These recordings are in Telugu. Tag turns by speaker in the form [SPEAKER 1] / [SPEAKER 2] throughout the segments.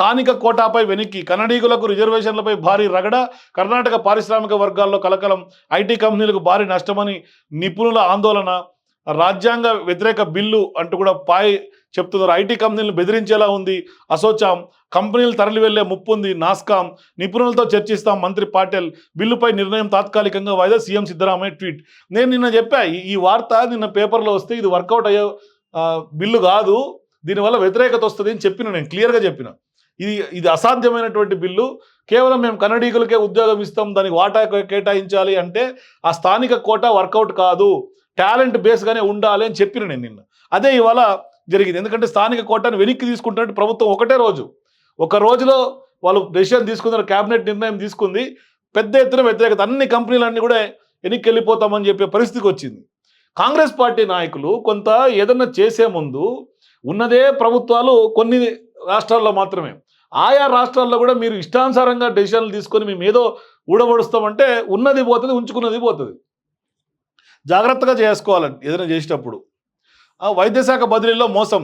[SPEAKER 1] స్థానిక కోటాపై వెనక్కి కన్నడీగులకు రిజర్వేషన్లపై భారీ రగడ కర్ణాటక పారిశ్రామిక వర్గాల్లో కలకలం ఐటీ కంపెనీలకు భారీ నష్టమని నిపుణుల ఆందోళన రాజ్యాంగ వ్యతిరేక బిల్లు అంటూ కూడా పాయ్ చెప్తున్నారు. ఐటీ కంపెనీలను బెదిరించేలా ఉంది. అసోచాం కంపెనీలు తరలి వెళ్ళే ముప్పు ఉంది. నాస్కాం నిపుణులతో చర్చిస్తాం మంత్రి పాటెల్ బిల్లుపై నిర్ణయం తాత్కాలికంగా వాయిదా సీఎం సిద్ధరామయ్య ట్వీట్. నేను నిన్న చెప్పా ఈ- ఈ వార్త నిన్న పేపర్లో వస్తే ఇది వర్కౌట్ అయ్యే బిల్లు కాదు దీనివల్ల వ్యతిరేకత వస్తుంది అని చెప్పిన నేను క్లియర్గా చెప్పిన. ఇది ఇది అసాధ్యమైనటువంటి బిల్లు. కేవలం మేము కన్నడీకులకే ఉద్యోగం ఇస్తాం దానికి వాటా కేటాయించాలి అంటే ఆ స్థానిక కోట వర్కౌట్ కాదు. టాలెంట్ బేస్గానే ఉండాలి అని చెప్పిన నేను నిన్న. అదే ఇవాళ జరిగింది. ఎందుకంటే స్థానిక కోటాను వెనక్కి తీసుకుంటున్నట్టు ప్రభుత్వం ఒకటే రోజు. ఒక రోజులో వాళ్ళు డెసిషన్ తీసుకున్నారు క్యాబినెట్ నిర్ణయం తీసుకుంది. పెద్ద ఎత్తున వ్యతిరేకత. అన్ని కంపెనీలన్నీ కూడా వెనక్కి వెళ్ళిపోతామని చెప్పే పరిస్థితికి వచ్చింది. కాంగ్రెస్ పార్టీ నాయకులు కొంత ఏదన్నా చేసే ముందు ఉన్నదే ప్రభుత్వాలు కొన్ని రాష్ట్రాల్లో మాత్రమే. ఆయా రాష్ట్రాల్లో కూడా మీరు ఇష్టానుసారంగా డెసిషన్లు తీసుకొని మేము ఏదో ఊడబడుస్తామంటే ఉన్నది పోతుంది ఉంచుకున్నది పోతుంది. జాగ్రత్తగా చేసుకోవాలండి ఏదైనా చేసేటప్పుడు. ఆ వైద్యశాఖ బదిలీలో మోసం.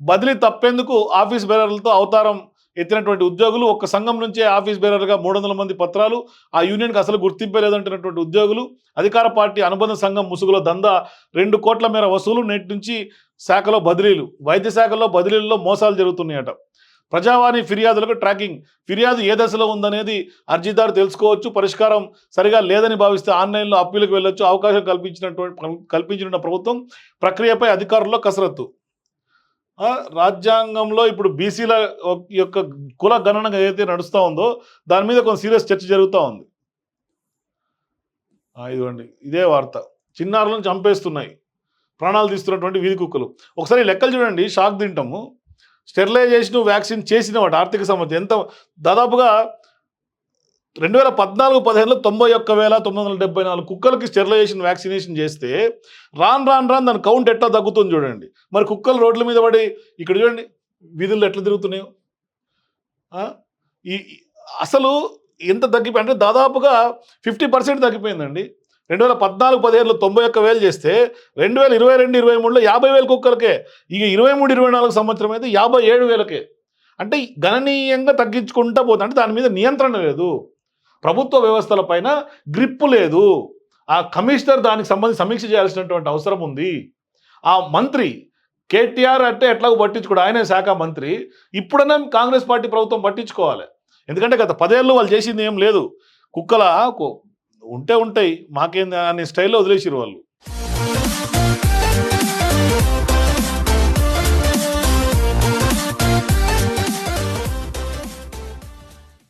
[SPEAKER 1] బదిలీ తప్పేందుకు ఆఫీస్ బేరర్లతో అవతారం ఎత్తినటువంటి ఉద్యోగులు ఒక సంఘం నుంచే ఆఫీస్ బేరర్గా మూడు వందల మంది పత్రాలు ఆ యూనియన్కి అసలు గుర్తింపే లేదంటున్నటువంటి ఉద్యోగులు అధికార పార్టీ అనుబంధ సంఘం ముసుగులో దందా రెండు కోట్ల మేర వసూలు నేటి నుంచి శాఖలో బదిలీలు వైద్య శాఖలో బదిలీల్లో మోసాలు జరుగుతున్నాయట. ప్రజావాణి ఫిర్యాదులకు ట్రాకింగ్. ఫిర్యాదు ఏ దశలో ఉందనేది అర్జీదారు తెలుసుకోవచ్చు పరిష్కారం సరిగా లేదని భావిస్తే ఆన్లైన్లో అప్పీలకు వెళ్ళొచ్చు అవకాశం కల్పించినటువంటి కల్పించిన ప్రభుత్వం ప్రక్రియపై అధికారుల్లో కసరత్తు. రాజ్యాంగంలో ఇప్పుడు బీసీల యొక్క కుల గణన ఏదైతే నడుస్తూ ఉందో దాని మీద కొంచెం సీరియస్ చర్చ జరుగుతూ ఉంది. ఇదిగోండి ఇదే వార్త. చిన్నారులను చంపేస్తున్నాయి. ప్రాణాలు తీస్తున్నటువంటి వీధి కుక్కలు. ఒకసారి లెక్కలు చూడండి షాక్ తింటాము. స్టెరిలైజేషన్ వ్యాక్సిన్ చేసిన వాటి ఆర్థిక సంవత్సరం ఎంత దాదాపుగా రెండు వేల పద్నాలుగు పదిహేనులో తొంభై ఒక్క వేల తొమ్మిది వందల డెబ్బై నాలుగు కుక్కలకి స్టెరిలైజేషన్ వ్యాక్సినేషన్ చేస్తే రాన్ రాన్ రాన్ దాని కౌంట్ ఎట్లా తగ్గుతుంది చూడండి. మరి కుక్కలు రోడ్ల మీద పడి ఇక్కడ చూడండి వీధుల్లో ఎట్లా తిరుగుతున్నాయో? ఈ ఈ- అసలు ఎంత తగ్గిపోయి అంటే దాదాపుగా ఫిఫ్టీ పర్సెంట్ తగ్గిపోయిందండి. రెండు వేల పద్నాలుగు పదిహేనులో తొంభై ఒక్క వేలు చేస్తే రెండు వేల ఇరవై రెండు ఇరవై మూడులో యాభై వేల కుక్కలకే. ఇక ఇరవై మూడు ఇరవై నాలుగు సంవత్సరం అయితే యాభై ఏడు వేలకే. అంటే గణనీయంగా తగ్గించుకుంటా పోతుంది. అంటే దాని మీద నియంత్రణ లేదు. ప్రభుత్వ వ్యవస్థల పైన గ్రిప్పు లేదు. ఆ కమిషనర్ దానికి సంబంధించి సమీక్ష చేయాల్సినటువంటి అవసరం ఉంది. ఆ మంత్రి కేటీఆర్ అంటే ఎట్లాగో పట్టించుకోడు. ఆయనే శాఖ మంత్రి. ఇప్పుడైనా కాంగ్రెస్ పార్టీ ప్రభుత్వం పట్టించుకోవాలి. ఎందుకంటే గత పదేళ్ళు వాళ్ళు చేసింది ఏం లేదు. కుక్కల కు- ఉంటే ఉంటాయి మాకేం అనే స్టైల్లో వదిలేసారు వాళ్ళు.